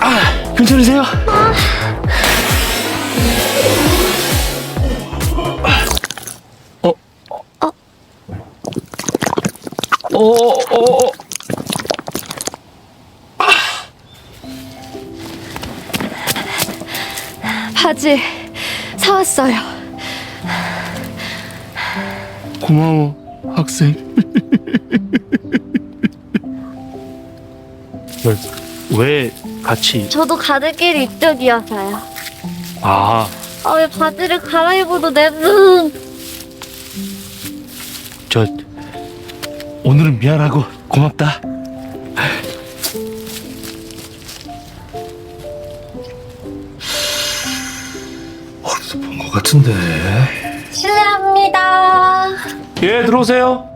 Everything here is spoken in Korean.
아, 괜찮으세요? 어? 어? 어? 어? 어? 바지 사왔어요. 고마워, 학생. 왜 같이? 저도 가는 길이 이쪽이어서요. 아, 아, 왜 바지를 갈아입어도 내 눈. 저 오늘은 미안하고 고맙다. 어디서 본 것 같은데. 실례합니다. 예, 들어오세요.